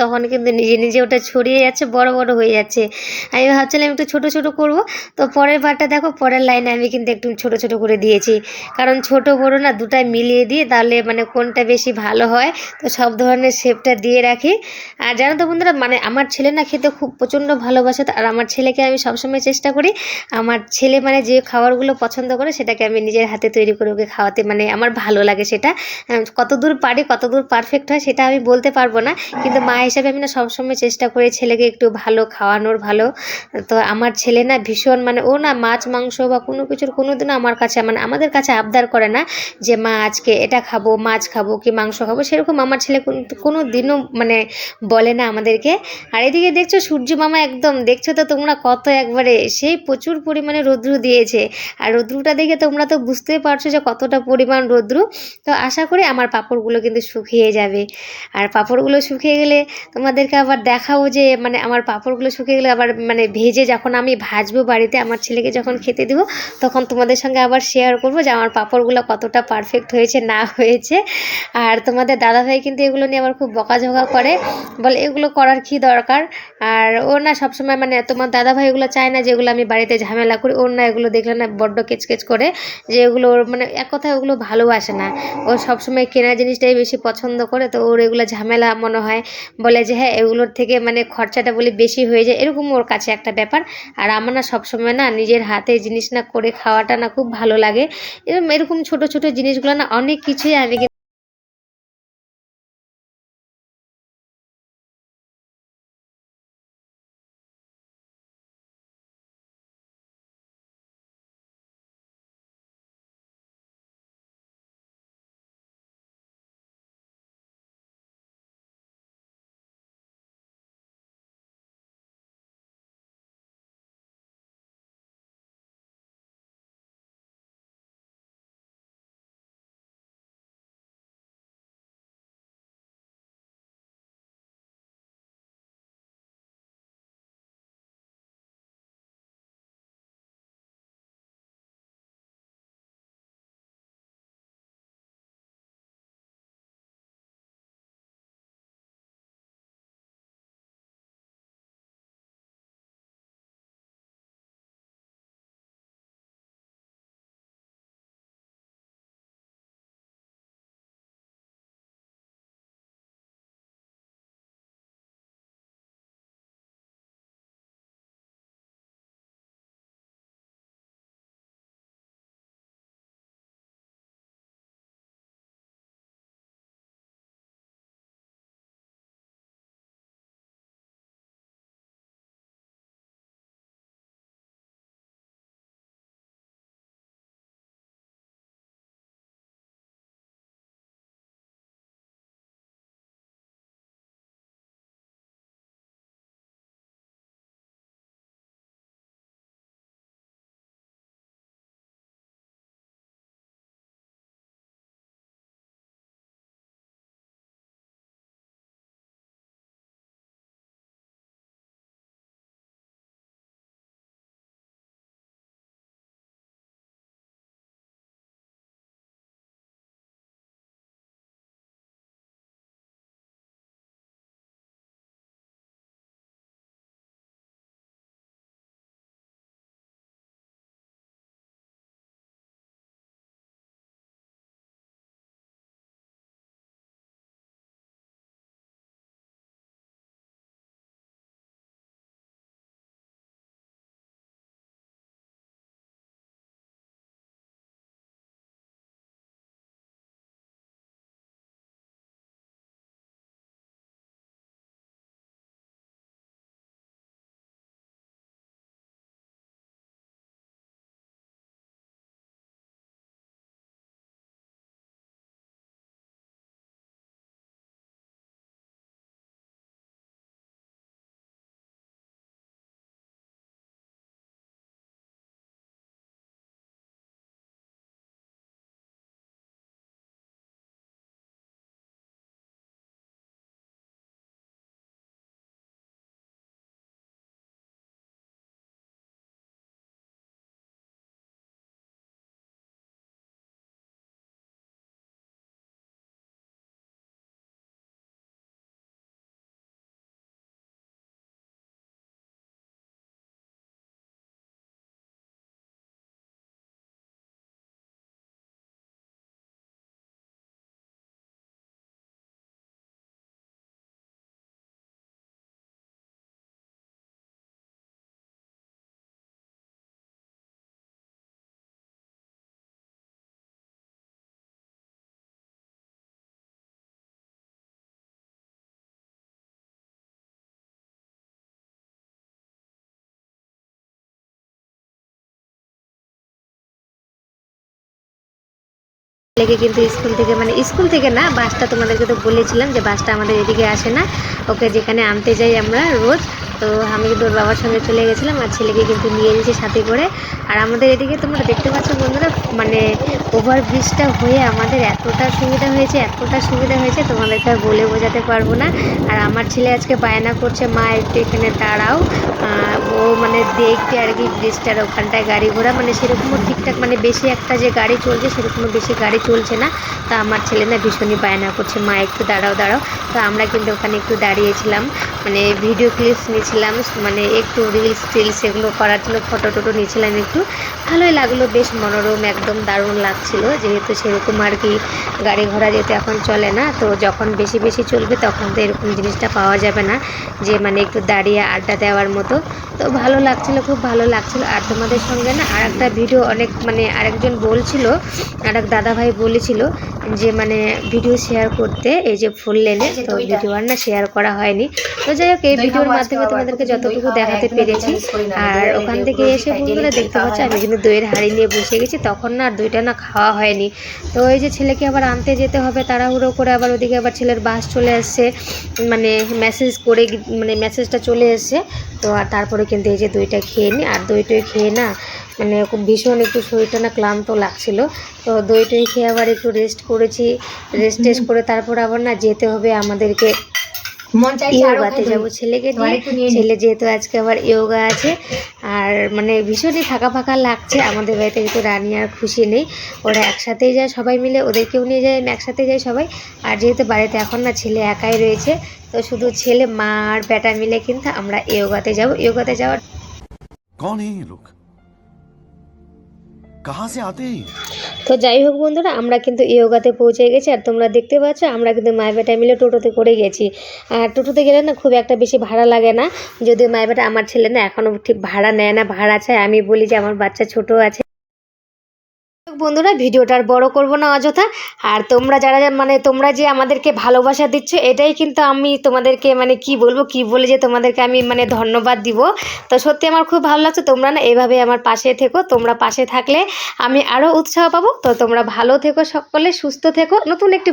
তখন কিন্তু নিজে নিজে ওটা ছড়িয়ে যাচ্ছে, বড় বড় হয়ে যাচ্ছে। আমি ভাবছিলাম একটু ছোট ছোট করব। তো পরের বারটা দেখো, পরের লাইনে আমি কিন্তু একটু ছোট ছোট করে দিয়েছি। কারণ ছোট বড় না দুটাই মিলিয়ে দিয়ে তাহলে মানে কোনটা বেশি ভালো হয়, তো সব ধরনের শেপটা দিয়ে রাখি। আর জানো তো বন্ধুরা মানে আমার ছেলে না খেতে খুব প্রচণ্ড ভালোবাসে আর আমার ছেলেকে আমি সবসময় চেষ্টা করি, আমার ছেলে মানে যে খাবারগুলো পছন্দ করে সেটাকে আমি নিজের হাতে তৈরি করে ওকে খাওয়াতে মানে আমার ভালো লাগে সেটা। কতদূর পারি, কতদূর পারফেক্ট হয় সেটা আমি বলতে পারব না, কিন্তু মা হিসাবে আমি না সবসময় চেষ্টা করি ছেলেকে একটু ভালো খাওয়ানোর, ভালো। তো আমার ছেলে না ভীষণ মানে ও না মাছ, মাংস বা কোনো কিছুর কোনো দিনও আমার কাছে মানে আমাদের কাছে আবদার করে না যে, মা, আজকে এটা খাব, মাছ খাব কি মাংস খাব? সেরকম আমার ছেলে কোনো- দিনও মানে বলে না আমাদেরকে। আর এদিকে দেখছ সূর্য মামা একদম, দেখছ তো তোমরা কত একবারে, সেই প্রচুর পরিমাণে রৌদ্র দিয়েছে। আর রৌদ্রটা দেখে তোমরা তো বুঝতেই পারছ যে কতটা পরিমাণ রৌদ্র। তো আশা করি আমার পাঁপড়গুলো কিন্তু শুকিয়ে যাবে। আর পাঁপড়গুলো শুকিয়ে গেলে তোমাদেরকে আবার দেখাবো যে মানে আমার পাঁপড়গুলো শুকিয়ে গেলে আবার মানে ভেজে যখন আমি ভাজবো বাড়িতে আমার ছেলেকে যখন খেতে দেবো, তখন তোমাদের সঙ্গে আবার শেয়ার করব যে আমার পাঁপড়গুলো কতটা পারফেক্ট হয়েছে, না হয়েছে। আর তোমাদের দাদাভাই কিন্তু এগুলো নিয়ে আবার খুব বকাঝকা করে, বলে এগুলো করার কি দরকার? আর ও না সবসময় মানে তোমার দাদাভাই এগুলো চায় না যেগুলো আমি বাড়িতে ঝামেলা করি, ওর না এগুলো দেখলে না বড্ড কেচকেচ করে যে এগুলো ওর মানে এক কথায় ওগুলো ভালোবাসে না। ও সবসময় কেনা জিনিসটাই বেশি পছন্দ করে, তো ওর এগুলো ঝামেলা মনে হয় বলে যে হ্যাঁ এগুলোর থেকে মানে খরচাটা বলে বেশি হয়ে যায়। এরকম ওর কাছে একটা ব্যাপার। আর আমার না সবসময় না নিজের হাতে জিনিস না করে খাওয়াটা না খুব ভালো লাগে। এরকম এরকম ছোট ছোট জিনিসগুলো না অনেক কিছুই আমি লেগে কিন্তু স্কুল থেকে মানে স্কুল থেকে না, বাসটা তোমাদেরকে তো বলেছিলাম যে বাসটা আমাদের এদিকে আসে না। ওকে যেখানে আনতে যাই আমরা রোজ তো আমি কিন্তু ওর বাবার সঙ্গে চলে গেছিলাম আর ছেলেকে কিন্তু নিয়ে এসেছি সাথে করে। আর আমাদের এদিকে তোমরা দেখতে পাচ্ছ বন্ধুরা মানে ওভার ব্রিজটা হয়ে আমাদের এতটা সুবিধা হয়েছে, এতটা সুবিধা হয়েছে, তোমাদেরকে আর বলে বোঝাতে পারব না। আর আমার ছেলে আজকে বায়না করছে, মা, একটু এখানে দাঁড়াও। ও মানে দেখবে আর কি ব্রিজটার ওখানটায় গাড়ি ঘোড়া মানে সেরকমও ঠিকঠাক মানে বেশি একটা যে গাড়ি চলছে, সেরকমও বেশি গাড়ি চলছে না। তা আমার ছেলে না ভীষণই বায়না করছে, মা, একটু দাঁড়াও দাঁড়াও। তো আমরা কিন্তু ওখানে একটু দাঁড়িয়েছিলাম মানে ভিডিও ক্লিপস নিয়েছিলাম মানে একটু রিলস টিলস এগুলো করার জন্য ফটো টটো নিয়েছিলাম একটু। ভালোই লাগল বেশ মনোরম একদম দারুণ লাগছিল যেহেতু সেরকম আর কি গাড়ি ঘোড়া যেহেতু এখন চলে না তো যখন বেশি বেশি চলবে তখন তো এরকম জিনিসটা পাওয়া যাবে না যে মানে একটু দাঁড়িয়ে আড্ডা দেওয়ার মতো। তো ভালো লাগছিল খুব ভালো লাগছিল। আর তোমাদের সঙ্গে না আর একটা ভিডিও অনেক মানে আরেকজন বলছিল আর এক দাদাভাই বলেছিল যে মানে ভিডিও শেয়ার করতে এই যে ফুল লেনে তো ভিডিও আর না শেয়ার করা হয়নি। তো যাই হোক এই ভিডিওর মাধ্যমে তোমাদেরকে যতটুকু দেখাতে পেরেছি আর ওখান থেকে এসে বন্ধুরা দেখতে পাচ্ছি আমি কিন্তু দইয়ের হাঁড়ি নিয়ে বসে গেছি তখন না আর দইটা না খাওয়া হয়নি। তো ওই যে ছেলেকে আবার আনতে যেতে হবে তাড়াহুড়ো করে আবার ওদিকে আবার ছেলের বাস চলে আসছে মানে মেসেজ করে মানে মেসেজটা চলে এসছে। তো আর তারপরে কিন্তু এই যে দইটা খেয়ে নিই আর দইটই খেয়ে না মানে খুব ভীষণ একটু শরীরটা না ক্লান্ত লাগছিল। তো দই টই খেয়ে আবার একটু রেস্ট করেছি রেস্ট টেস্ট করে তারপর আবার না যেতে হবে আমাদেরকে। ইয়োগাতে যাব ছেলেকে নিয়ে। ছেলে যেহেতু আজকে আবার ইয়োগা আছে আর মানে ভীষণই ফাঁকা ফাঁকা লাগছে আমাদের বাড়িতে কিন্তু রানী আর খুশি নেই। ওরা একসাথেই যায় সবাই মিলে ওদেরকেও নিয়ে যায় আমি একসাথে যাই সবাই। আর যেহেতু বাড়িতে এখন না ছেলে একাই রয়েছে তো শুধু ছেলে মা আর বেটা মিলে কিন্তু আমরা ইয়োগাতে যাব। ইয়োগাতে যাওয়ার কন হ্যাঁ লোক কাহা সে আতে তো যাই হোক বন্ধুরা, আমরা কিন্তু ইয়োগাতে পৌঁছে গেছি। আর তোমরা দেখতে পাচ্ছ, আমরা কিন্তু মায়ের বেটা মিলে টোটোতে করে গেছি। আর টোটোতে গেলে না খুব একটা বেশি ভাড়া লাগে না। যদি মায়ের বেটা আমার ছেলে না, এখনও ঠিক ভাড়া নেয় না, ভাড়া চায়। আমি বলি যে আমার বাচ্চা ছোট আছে। বন্ধুরা, ভিডিওটা আর বড় করব না অযথা। আর তোমরা যারা মানে তোমরা যে আমাদেরকে ভালোবাসা দিচ্ছ, এটাই কিন্তু আমি তোমাদেরকে মানে কি বলব, কি বলে যে তোমাদেরকে আমি মানে ধন্যবাদ দিব। তো সত্যি আমার খুব ভালো লাগছে, তোমরা না এভাবে আমার পাশে থেকো, তোমরা পাশে থাকলে আমি আরও উৎসাহ পাবো। তো তোমরা ভালো থেকো সকলে, সুস্থ থেকো। নতুন একটি